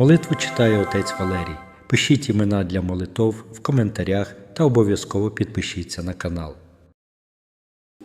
Молитву читає отець Валерій. Пишіть імена для молитов в коментарях та обов'язково підпишіться на канал.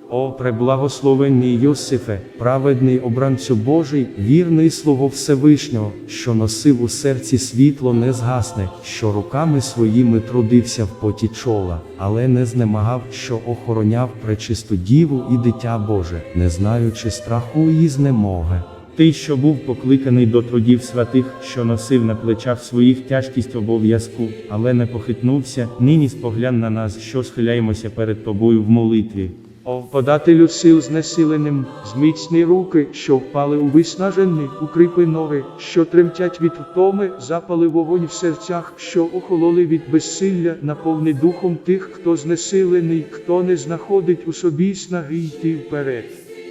О, преблагословенний Йосифе, праведний обранцю Божий, вірний Слово Всевишнього, що носив у серці світло не згасне, що руками своїми трудився в поті чола, але не знемагав, що охороняв пречисту діву і дитя Боже, не знаючи страху і знемоги. Ти, що був покликаний до трудів святих, що носив на плечах своїх тяжкість обов'язку, але не похитнувся, нині споглянь на нас, що схиляємося перед тобою в молитві. О, подателю сил знесиленим, зміцні руки, що впали у виснажений, укріпи ноги, що тремтять від втоми, запали вогонь в серцях, що охололи від безсилля, наповни духом тих, хто знесилений, хто не знаходить у собі снаги йти вперед.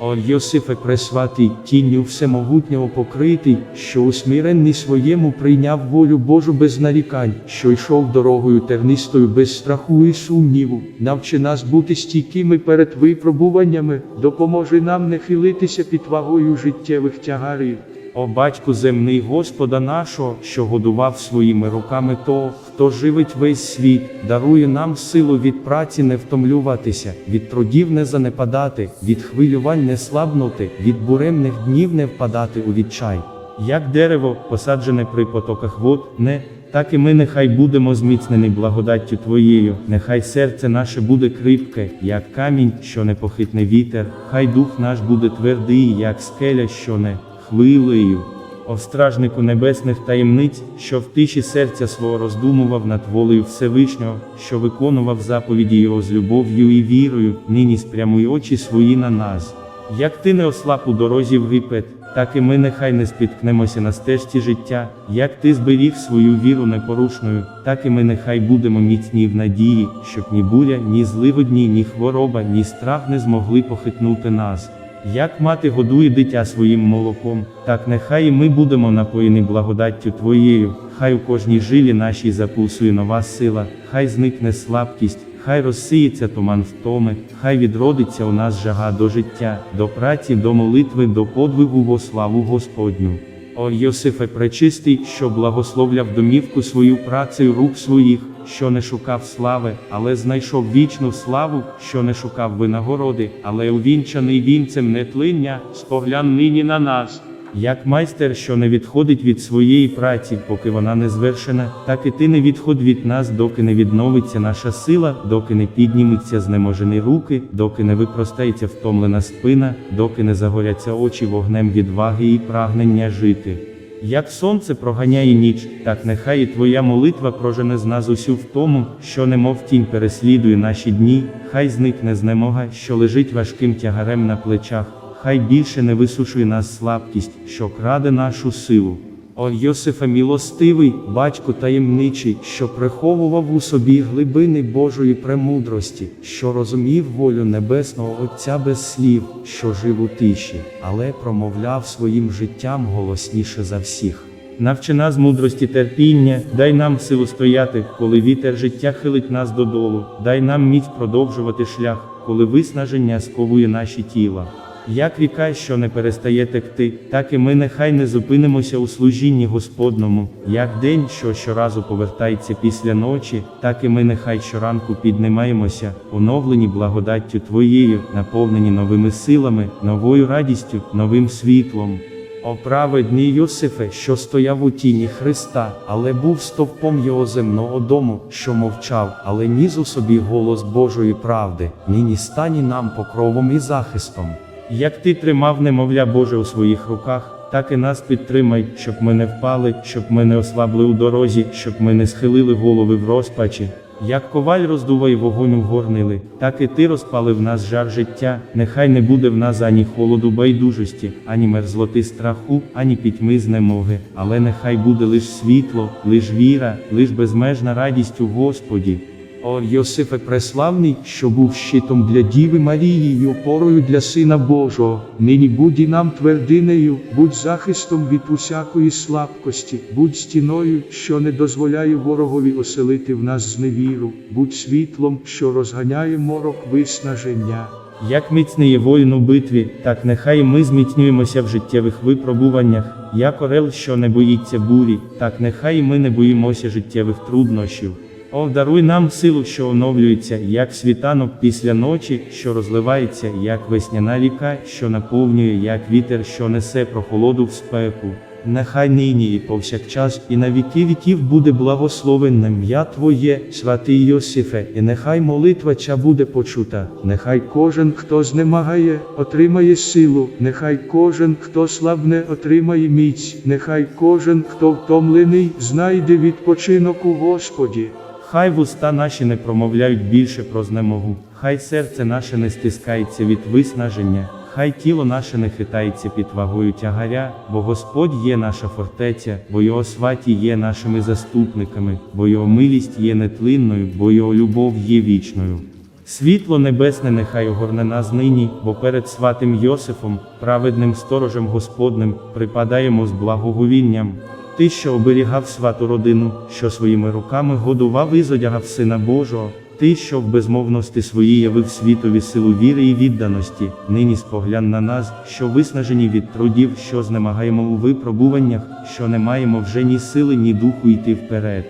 О Йосифе Пресватий, тінню всемогутнього покритий, що усмиренний своєму прийняв волю Божу без нарікань, що йшов дорогою тернистою без страху і сумніву, навчи нас бути стійкими перед випробуваннями, допоможи нам не хилитися під вагою життєвих тягарів. О батьку земний Господа нашого, що годував своїми руками того, хто живить весь світ, дарує нам силу від праці не втомлюватися, від трудів не занепадати, від хвилювань не слабнути, від буремних днів не впадати у відчай. Як дерево, посаджене при потоках вод, не так і ми нехай будемо зміцнені благодаттю Твоєю, нехай серце наше буде крипке, як камінь, що не похитне вітер, хай дух наш буде твердий, як скеля, що не хвилею. О стражнику небесних таємниць, що в тиші серця свого роздумував над волею Всевишнього, що виконував заповіді Його з любов'ю і вірою, нині спрямуй очі свої на нас. Як ти не ослаб у дорозі в Гипет, так і ми нехай не спіткнемося на стежці життя, як ти зберіг свою віру непорушною, так і ми нехай будемо міцні в надії, щоб ні буря, ні зливодні, ні хвороба, ні страх не змогли похитнути нас. Як мати годує дитя своїм молоком, так нехай і ми будемо напоєні благодаттю Твоєю, хай у кожній жилі нашій запулсує нова сила, хай зникне слабкість, хай розсіється туман втоми, хай відродиться у нас жага до життя, до праці, до молитви, до подвигу во славу Господню. О Йосифе пречистий, що благословляв домівку свою працею рук своїх, що не шукав слави, але знайшов вічну славу, що не шукав винагороди, але увінчаний вінцем нетлиння, споглянь нині на нас. Як майстер, що не відходить від своєї праці, поки вона не звершена, так і ти не відходь від нас, доки не відновиться наша сила, доки не підніметься знеможені руки, доки не випростається втомлена спина, доки не загоряться очі вогнем відваги і прагнення жити. Як сонце проганяє ніч, так нехай і твоя молитва прожене з нас усю в тому, що немов тінь переслідує наші дні, хай зникне знемога, що лежить важким тягарем на плечах, хай більше не висушує нас слабкість, що краде нашу силу. О Йосифе милостивий, батько таємничий, що приховував у собі глибини Божої премудрості, що розумів волю Небесного Отця без слів, що жив у тиші, але промовляв своїм життям голосніше за всіх. Навчи нас мудрості терпіння, дай нам силу стояти, коли вітер життя хилить нас додолу, дай нам міць продовжувати шлях, коли виснаження сковує наші тіла. Як ріка, що не перестає текти, так і ми нехай не зупинимося у служінні Господному, як день, що щоразу повертається після ночі, так і ми нехай щоранку піднімаємося, оновлені благодаттю Твоєю, наповнені новими силами, новою радістю, новим світлом. О праведний Йосифе, що стояв у тіні Христа, але був стовпом його земного дому, що мовчав, але ніс у собі голос Божої правди, нині стані нам покровом і захистом. Як ти тримав немовля Боже у своїх руках, так і нас підтримай, щоб ми не впали, щоб ми не ослабли у дорозі, щоб ми не схилили голови в розпачі. Як коваль роздуває вогонь у горнили, так і ти розпалив нас жар життя, нехай не буде в нас ані холоду байдужості, ані мерзлоти страху, ані пітьми знемоги, але нехай буде лиш світло, лиш віра, лиш безмежна радість у Господі. О Йосифе преславний, що був щитом для Діви Марії й опорою для Сина Божого, нині будь і нам твердинею, будь захистом від усякої слабкості, будь стіною, що не дозволяє ворогові оселити в нас зневіру, будь світлом, що розганяє морок виснаження. Як міцний є воїн у битві, так нехай ми зміцнюємося в життєвих випробуваннях, як орел, що не боїться бурі, так нехай ми не боїмося життєвих труднощів. О, даруй нам силу, що оновлюється, як світанок після ночі, що розливається, як весняна ріка, що наповнює, як вітер, що несе прохолоду в спеку. Нехай нині і повсякчас, і на віки віків буде благословенне ім'я Твоє, святий Йосифе, і нехай молитва ця буде почута. Нехай кожен, хто знемагає, отримає силу, нехай кожен, хто слабне, отримає міць, нехай кожен, хто втомлений, знайде відпочинок у Господі. Хай вуста наші не промовляють більше про знемогу, хай серце наше не стискається від виснаження, хай тіло наше не хитається під вагою тягаря, бо Господь є наша фортеця, бо Його сваті є нашими заступниками, бо Його милість є нетлинною, бо Його любов є вічною. Світло небесне нехай огорне нас нині, бо перед святим Йосифом, праведним сторожем Господним, припадаємо з благоговінням. Ти, що оберігав святу родину, що своїми руками годував і зодягав Сина Божого, ти, що в безмовності своїй явив світові силу віри і відданості, нині споглянь на нас, що виснажені від трудів, що знемагаємо у випробуваннях, що не маємо вже ні сили, ні духу йти вперед.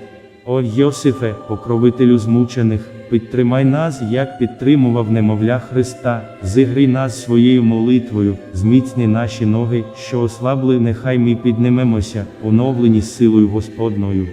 О Йосифе, покровителю змучених, підтримай нас, як підтримував немовля Христа, зігрій нас своєю молитвою, зміцни наші ноги, що ослабли, нехай ми піднімемося, оновлені силою Господною.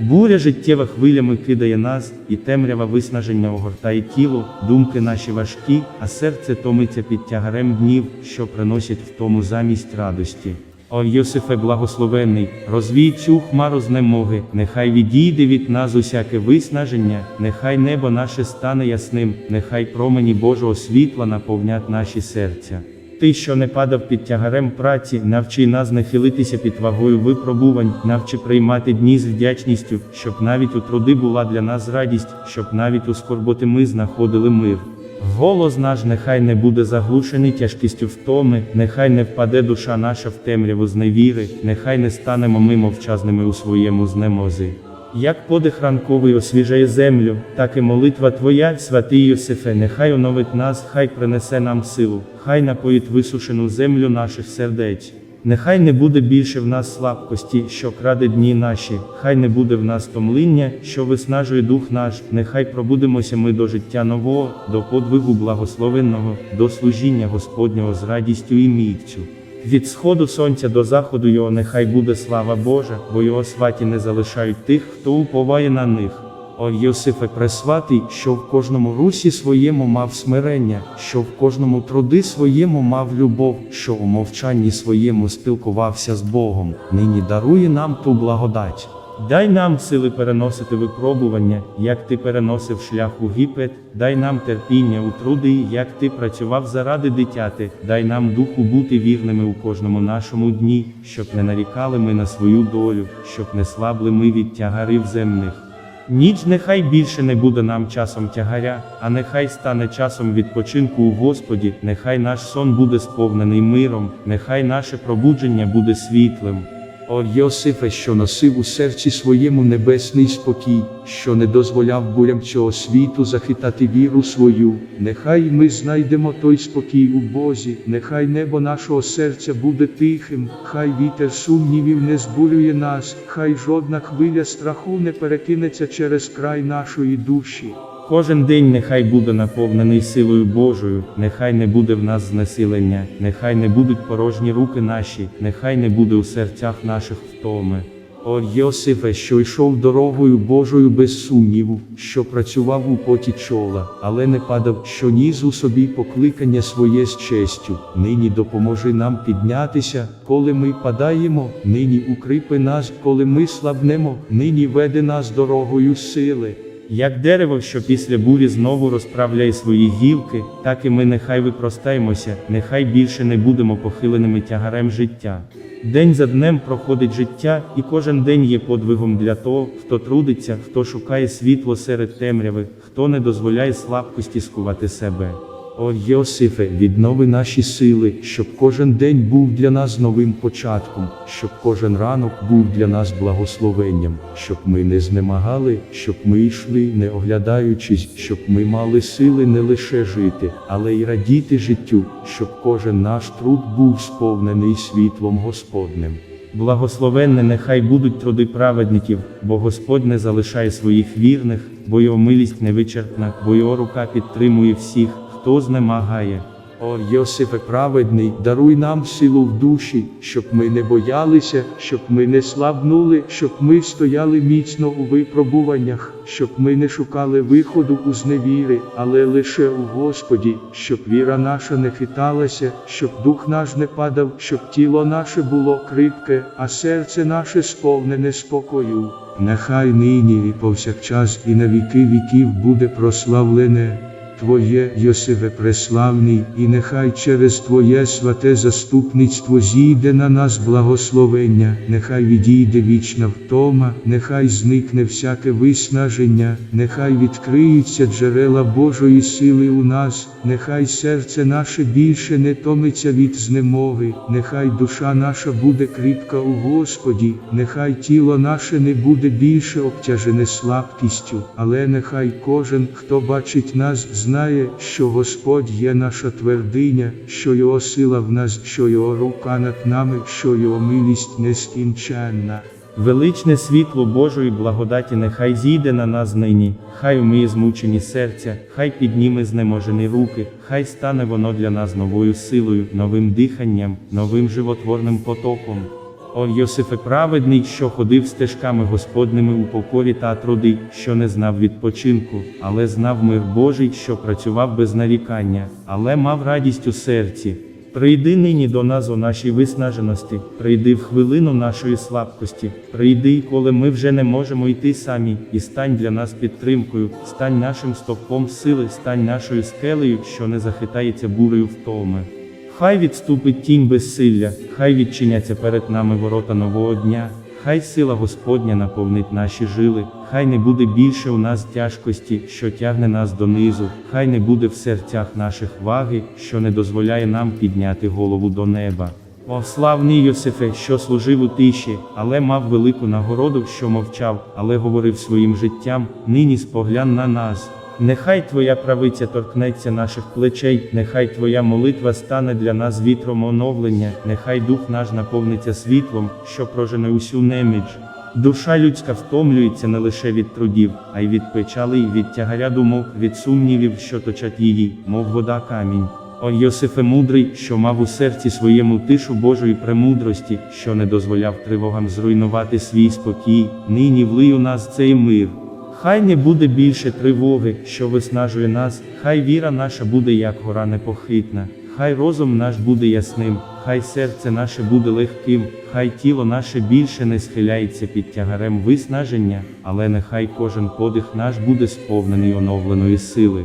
Буря життєва хвилями кидає нас, і темрява виснаження огортає тіло, думки наші важкі, а серце томиться під тягарем днів, що приносять втому замість радості. О Йосифе благословенний, розвій цю хмару знемоги, нехай відійде від нас усяке виснаження, нехай небо наше стане ясним, нехай промені Божого світла наповнять наші серця. Ти, що не падав під тягарем праці, навчи нас не хилитися під вагою випробувань, навчи приймати дні з вдячністю, щоб навіть у труди була для нас радість, щоб навіть у скорботи ми знаходили мир. Голос наш нехай не буде заглушений тяжкістю втоми, нехай не впаде душа наша в темряву зневіри, нехай не станемо ми мовчазними у своєму знемозі. Як подих ранковий освіжає землю, так і молитва Твоя, святий Йосифе, нехай оновить нас, хай принесе нам силу, хай напоїть висушену землю наших сердець. Нехай не буде більше в нас слабкості, що краде дні наші, хай не буде в нас томління, що виснажує дух наш, нехай пробудемося ми до життя нового, до подвигу благословенного, до служіння Господнього з радістю і міцю. Від сходу сонця до заходу його нехай буде слава Божа, бо його сваті не залишають тих, хто уповає на них. О Йосифе Пресватий, що в кожному русі своєму мав смирення, що в кожному труди своєму мав любов, що у мовчанні своєму спілкувався з Богом, нині дарує нам ту благодать. Дай нам сили переносити випробування, як ти переносив шлях у Гіпет, дай нам терпіння у труди, як ти працював заради дитяти, дай нам духу бути вірними у кожному нашому дні, щоб не нарікали ми на свою долю, щоб не слабли ми від тягарів земних. Ніч нехай більше не буде нам часом тягаря, а нехай стане часом відпочинку у Господі, нехай наш сон буде сповнений миром, нехай наше пробудження буде світлим. О Йосифе, що носив у серці своєму небесний спокій, що не дозволяв бурям цього світу захитати віру свою, нехай ми знайдемо той спокій у Бозі, нехай небо нашого серця буде тихим, хай вітер сумнівів не збурює нас, хай жодна хвиля страху не перекинеться через край нашої душі. Кожен день нехай буде наповнений силою Божою, нехай не буде в нас знесилення, нехай не будуть порожні руки наші, нехай не буде у серцях наших втоми. О Йосифе, що йшов дорогою Божою без сумніву, що працював у поті чола, але не падав, що ніс у собі покликання своє з честю. Нині допоможи нам піднятися, коли ми падаємо, нині укріпи нас, коли ми слабнемо, нині веди нас дорогою сили. Як дерево, що після бурі знову розправляє свої гілки, так і ми нехай випростаємося, нехай більше не будемо похиленими тягарем життя. День за днем проходить життя, і кожен день є подвигом для того, хто трудиться, хто шукає світло серед темряви, хто не дозволяє слабкості скувати себе. О Йосифе, віднови наші сили, щоб кожен день був для нас новим початком, щоб кожен ранок був для нас благословенням, щоб ми не знемагали, щоб ми йшли, не оглядаючись, щоб ми мали сили не лише жити, але й радіти життю, щоб кожен наш труд був сповнений світлом Господним. Благословенне нехай будуть труди праведників, бо Господь не залишає своїх вірних, бо його милість невичерпна, бо його рука підтримує всіх, хто знемагає. О Йосифе праведний, даруй нам силу в душі, щоб ми не боялися, щоб ми не слабнули, щоб ми стояли міцно у випробуваннях, щоб ми не шукали виходу у зневіри, але лише у Господі, щоб віра наша не хиталася, щоб дух наш не падав, щоб тіло наше було крипке, а серце наше сповнене спокою. Нехай нині і повсякчас і на віки віків буде прославлене. Твоє, Йосифе преславний, і нехай через Твоє святе заступництво зійде на нас благословення, нехай відійде вічна втома, нехай зникне всяке виснаження, нехай відкриються джерела Божої сили у нас, нехай серце наше більше не томиться від знемоги, нехай душа наша буде кріпка у Господі, нехай тіло наше не буде більше обтяжене слабкістю, але нехай кожен, хто бачить нас, знає, що Господь є наша твердиня, що Його сила в нас, що Його рука над нами, що Його милість нескінченна. Величне світло Божої благодаті нехай зійде на нас нині, хай умиє змучені серця, хай підніме знеможені руки, хай стане воно для нас новою силою, новим диханням, новим животворним потоком. О Йосифе праведний, що ходив стежками Господними у покорі та труди, що не знав відпочинку, але знав мир Божий, що працював без нарікання, але мав радість у серці. Прийди нині до нас у нашій виснаженості, прийди в хвилину нашої слабкості, прийди, коли ми вже не можемо йти самі, і стань для нас підтримкою, стань нашим стовпом сили, стань нашою скелею, що не захитається бурею втоми. Хай відступить тінь безсилля, хай відчиняться перед нами ворота нового дня, хай сила Господня наповнить наші жили, хай не буде більше у нас тяжкості, що тягне нас донизу, хай не буде в серцях наших ваги, що не дозволяє нам підняти голову до неба. О славний Йосифе, що служив у тиші, але мав велику нагороду, що мовчав, але говорив своїм життям, нині споглянь на нас. Нехай Твоя правиця торкнеться наших плечей, нехай Твоя молитва стане для нас вітром оновлення, нехай дух наш наповниться світлом, що прожене усю неміч. Душа людська втомлюється не лише від трудів, а й від печали, й від тягаря думок, від сумнівів, що точать її, мов вода камінь. О Йосифе мудрий, що мав у серці своєму тишу Божої премудрості, що не дозволяв тривогам зруйнувати свій спокій, нині влий у нас цей мир. Хай не буде більше тривоги, що виснажує нас, хай віра наша буде як гора непохитна, хай розум наш буде ясним, хай серце наше буде легким, хай тіло наше більше не схиляється під тягарем виснаження, але нехай кожен подих наш буде сповнений оновленої сили.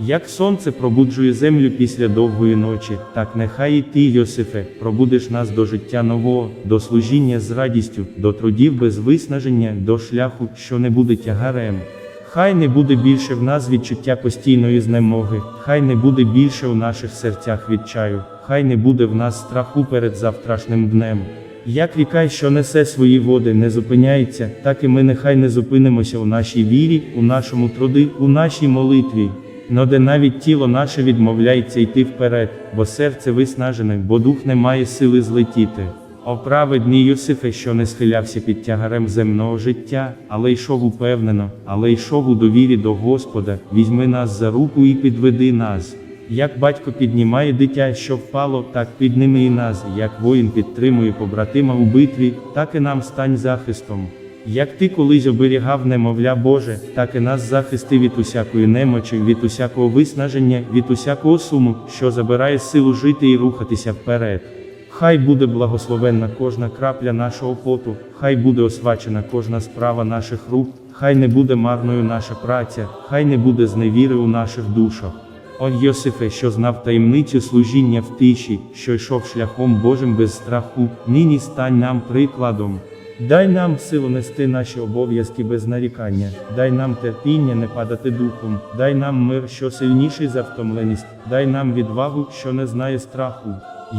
Як сонце пробуджує землю після довгої ночі, так нехай і ти, Йосифе, пробудеш нас до життя нового, до служіння з радістю, до трудів без виснаження, до шляху, що не буде тягарем. Хай не буде більше в нас відчуття постійної знемоги, хай не буде більше у наших серцях відчаю, хай не буде в нас страху перед завтрашнім днем. Як ріка, що несе свої води, не зупиняється, так і ми нехай не зупинимося у нашій вірі, у нашому труди, у нашій молитві. Но де навіть тіло наше відмовляється йти вперед, бо серце виснажене, бо дух не має сили злетіти. О праведний Йосифе, що не схилявся під тягарем земного життя, але йшов упевнено, але йшов у довірі до Господа, візьми нас за руку і підведи нас. Як батько піднімає дитя, що впало, так підніми і нас, як воїн підтримує побратима у битві, так і нам стань захистом. Як ти колись оберігав немовля Боже, так і нас захисти від усякої немочі, від усякого виснаження, від усякого суму, що забирає силу жити і рухатися вперед. Хай буде благословенна кожна крапля нашого поту, хай буде освачена кожна справа наших рук, хай не буде марною наша праця, хай не буде зневіри у наших душах. О Йосифе, що знав таємницю служіння в тиші, що йшов шляхом Божим без страху, нині стань нам прикладом. Дай нам силу нести наші обов'язки без нарікання, дай нам терпіння не падати духом, дай нам мир, що сильніший за втомленість, дай нам відвагу, що не знає страху.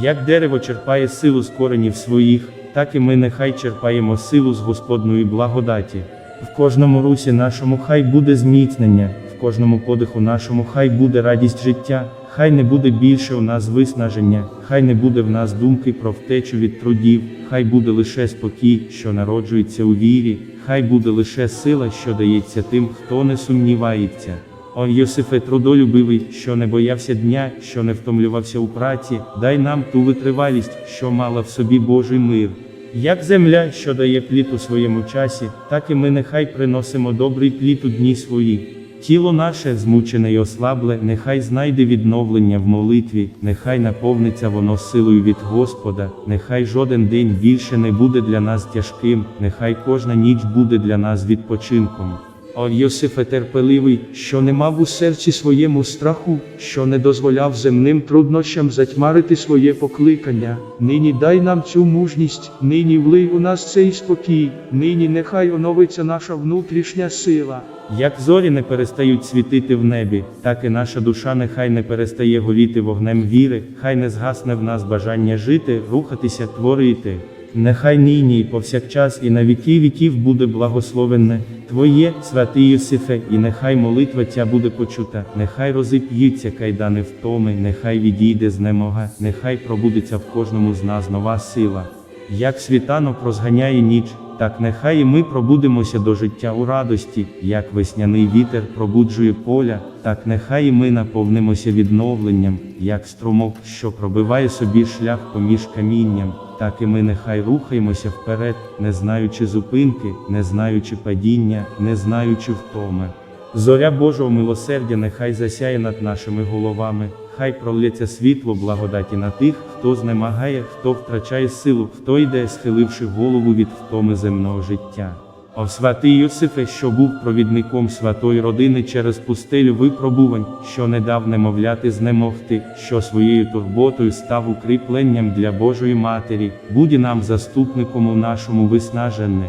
Як дерево черпає силу з коренів своїх, так і ми нехай черпаємо силу з Господної благодаті. В кожному русі нашому хай буде зміцнення, кожному подиху нашому хай буде радість життя, хай не буде більше у нас виснаження, хай не буде в нас думки про втечу від трудів, хай буде лише спокій, що народжується у вірі, хай буде лише сила, що дається тим, хто не сумнівається. О Йосифе трудолюбивий, що не боявся дня, що не втомлювався у праці, дай нам ту витривалість, що мала в собі Божий мир. Як земля, що дає плід у своєму часі, так і ми нехай приносимо добрий плід у дні свої. Тіло наше, змучене й ослабле, нехай знайде відновлення в молитві, нехай наповниться воно силою від Господа, нехай жоден день більше не буде для нас тяжким, нехай кожна ніч буде для нас відпочинком. О Йосифе терпеливий, що не мав у серці своєму страху, що не дозволяв земним труднощам затьмарити своє покликання. Нині дай нам цю мужність, нині влий у нас цей спокій, нині нехай оновиться наша внутрішня сила. Як зорі не перестають світити в небі, так і наша душа нехай не перестає горіти вогнем віри, хай не згасне в нас бажання жити, рухатися, творити. Нехай нині і повсякчас і на віки віків буде благословенне Твоє, святий Йосифе, і нехай молитва Тя буде почута, нехай розіп'ються кайдани втоми, нехай відійде знемога, нехай пробудеться в кожному з нас нова сила. Як світанок розганяє ніч, так нехай і ми пробудемося до життя у радості, як весняний вітер пробуджує поля, так нехай і ми наповнимося відновленням, як струмок, що пробиває собі шлях поміж камінням, так і ми нехай рухаємося вперед, не знаючи зупинки, не знаючи падіння, не знаючи втоми. Зоря Божого милосердя нехай засяє над нашими головами, хай пролється світло благодаті на тих, хто знемагає, хто втрачає силу, хто йде, схиливши голову від втоми земного життя. О святий Йосифе, що був провідником святої родини через пустелю випробувань, що не дав немовляти знемогти, що своєю турботою став укріпленням для Божої Матері, будь нам заступником у нашому виснаженні.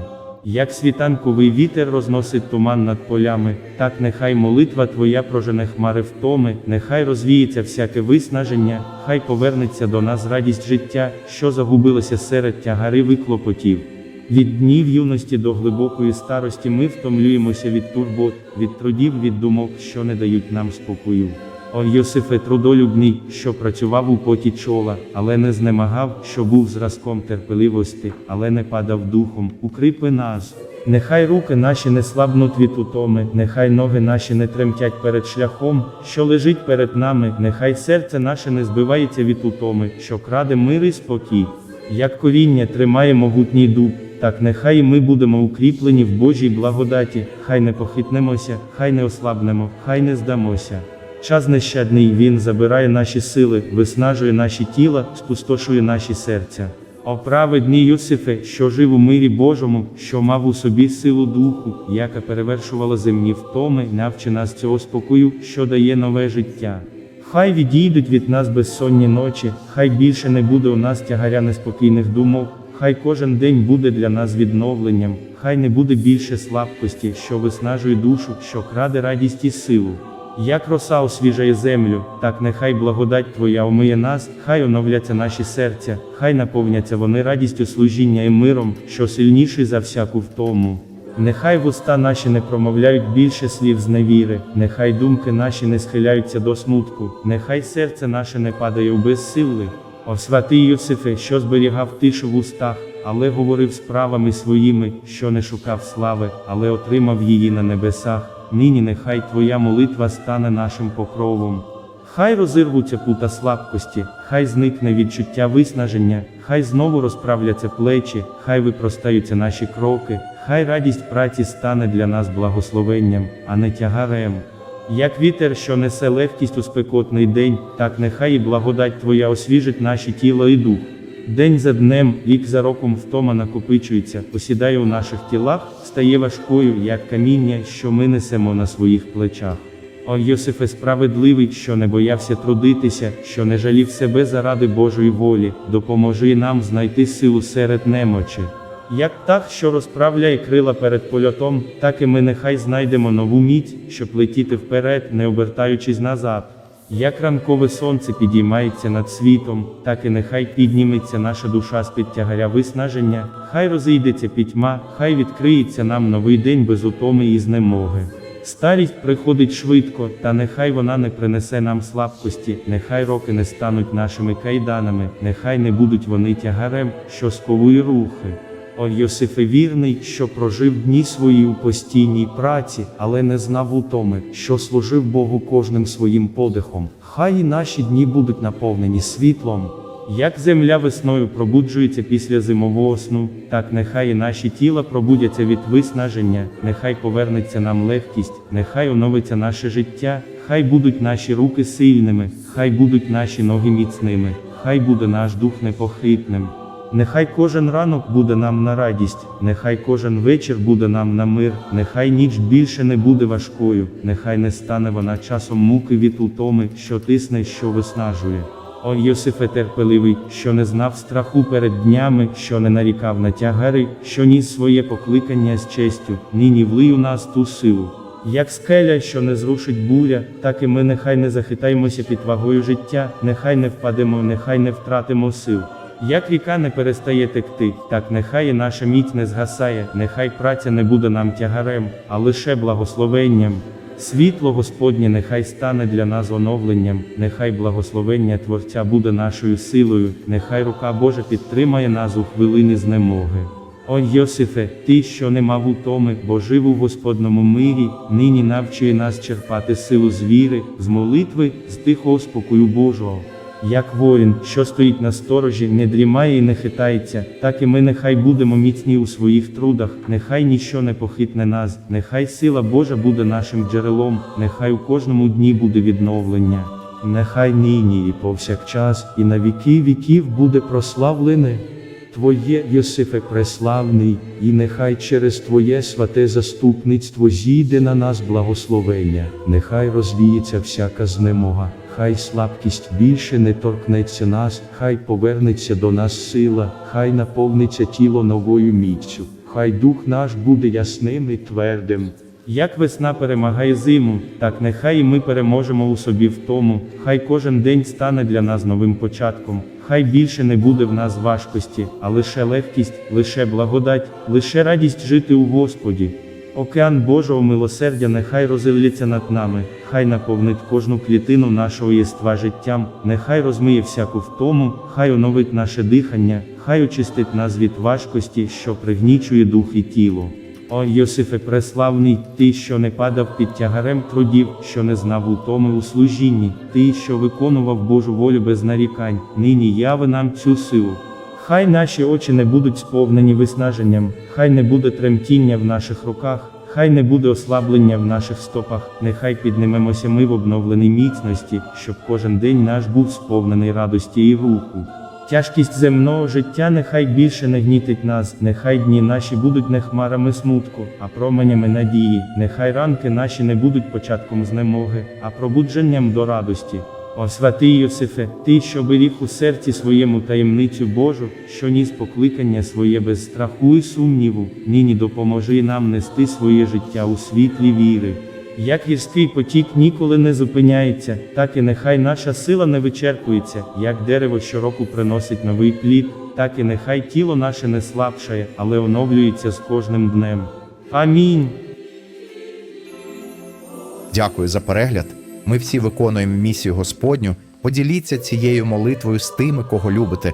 Як світанковий вітер розносить туман над полями, так нехай молитва Твоя прожене хмари втоми, нехай розвіється всяке виснаження, хай повернеться до нас радість життя, що загубилося серед тягари виклопотів. Від днів юності до глибокої старості ми втомлюємося від турбот, від трудів, від думок, що не дають нам спокою. О Йосифе трудолюбний, що працював у поті чола, але не знемагав, що був зразком терпеливості, але не падав духом, укріпи нас. Нехай руки наші не слабнуть від утоми, нехай ноги наші не тремтять перед шляхом, що лежить перед нами, нехай серце наше не збивається від утоми, що краде мир і спокій. Як коріння тримає могутній дуб, так нехай ми будемо укріплені в Божій благодаті, хай не похитнемося, хай не ослабнемо, хай не здамося. Час нещадний він забирає наші сили, виснажує наші тіла, спустошує наші серця. О праведний Йосифе, що жив у мирі Божому, що мав у собі силу духу, яка перевершувала земні втоми, навчи нас цього спокою, що дає нове життя. Хай відійдуть від нас безсонні ночі, хай більше не буде у нас тягаря неспокійних думок, хай кожен день буде для нас відновленням, хай не буде більше слабкості, що виснажує душу, що краде радість і силу. Як роса освіжає землю, так нехай благодать Твоя омиє нас, хай оновляться наші серця, хай наповняться вони радістю служіння і миром, що сильніший за всяку втому. Нехай вуста наші не промовляють більше слів з невіри, нехай думки наші не схиляються до смутку, нехай серце наше не падає у безсилли. О святий Йосифе, що зберігав тишу в устах, але говорив справами своїми, що не шукав слави, але отримав її на небесах. Нині нехай Твоя молитва стане нашим покровом. Хай розірвуться пута слабкості, хай зникне відчуття виснаження, хай знову розправляться плечі, хай випростаються наші кроки, хай радість праці стане для нас благословенням, а не тягарем. Як вітер, що несе легкість у спекотний день, так нехай і благодать Твоя освіжить наші тіло і дух. День за днем, рік за роком втома накопичується, посідає у наших тілах, стає важкою, як каміння, що ми несемо на своїх плечах. О Йосифе справедливий, що не боявся трудитися, що не жалів себе заради Божої волі, допоможи нам знайти силу серед немочі. Як птах, що розправляє крила перед польотом, так і ми нехай знайдемо нову міць, щоб летіти вперед, не обертаючись назад. Як ранкове сонце підіймається над світом, так і нехай підніметься наша душа з під тягаря виснаження, хай розійдеться пітьма, хай відкриється нам новий день без утоми і знемоги. Старість приходить швидко, та нехай вона не принесе нам слабкості, нехай роки не стануть нашими кайданами, нехай не будуть вони тягарем, що сковує рухи. О Йосифе вірний, що прожив дні свої у постійній праці, але не знав утоми, що служив Богу кожним своїм подихом. Хай і наші дні будуть наповнені світлом. Як земля весною пробуджується після зимового сну, так нехай і наші тіла пробудяться від виснаження, нехай повернеться нам легкість, нехай оновиться наше життя, хай будуть наші руки сильними, хай будуть наші ноги міцними, хай буде наш дух непохитним. Нехай кожен ранок буде нам на радість, нехай кожен вечір буде нам на мир, нехай ніч більше не буде важкою, нехай не стане вона часом муки від утоми, що тисне, що виснажує. О Йосифе терпеливий, що не знав страху перед днями, що не нарікав на тягари, що ніс своє покликання з честю, нині влий у нас ту силу. Як скеля, що не зрушить буря, так і ми нехай не захитаємося під вагою життя, нехай не впадемо, нехай не втратимо сил. Як ріка не перестає текти, так нехай і наша міць не згасає, нехай праця не буде нам тягарем, а лише благословенням. Світло Господнє нехай стане для нас оновленням, нехай благословення Творця буде нашою силою, нехай рука Божа підтримає нас у хвилини знемоги. О Йосифе, ти, що не мав утоми, бо жив у Господному мирі, нині навчує нас черпати силу з віри, з молитви, з тихого спокою Божого. Як воїн, що стоїть на сторожі, не дрімає і не хитається, так і ми нехай будемо міцні у своїх трудах, нехай ніщо не похитне нас, нехай сила Божа буде нашим джерелом, нехай у кожному дні буде відновлення. Нехай нині і повсякчас, і на віки віків буде прославлене. Твоє Йосифе преславний, і нехай через Твоє святе заступництво зійде на нас благословення, нехай розвіється всяка знемога, хай слабкість більше не торкнеться нас, хай повернеться до нас сила, хай наповниться тіло новою міцю, хай дух наш буде ясним і твердим. Як весна перемагає зиму, так нехай і ми переможемо у собі в тому, хай кожен день стане для нас новим початком, хай більше не буде в нас важкості, а лише легкість, лише благодать, лише радість жити у Господі. Океан Божого милосердя нехай розілється над нами, хай наповнить кожну клітину нашого єства життям, нехай розмиє всяку втому, хай оновить наше дихання, хай очистить нас від важкості, що пригнічує дух і тіло. О Йосифе преславний, ти, що не падав під тягарем трудів, що не знав утоми у служінні, ти, що виконував Божу волю без нарікань, нині яви нам цю силу. Хай наші очі не будуть сповнені виснаженням, хай не буде тремтіння в наших руках, хай не буде ослаблення в наших стопах, нехай піднімемося ми в обновленій міцності, щоб кожен день наш був сповнений радості і руху. Тяжкість земного життя нехай більше не гнітить нас, нехай дні наші будуть не хмарами смутку, а променями надії, нехай ранки наші не будуть початком знемоги, а пробудженням до радості. О святий Йосифе, ти, що беріг у серці своєму таємницю Божу, що ніс покликання своє без страху і сумніву, нині допоможи нам нести своє життя у світлі віри. Як гірський потік ніколи не зупиняється, так і нехай наша сила не вичерпується, як дерево щороку приносить новий плід, так і нехай тіло наше не слабшає, але оновлюється з кожним днем. Амінь. Дякую за перегляд. Ми всі виконуємо місію Господню. Поділіться цією молитвою з тими, кого любите,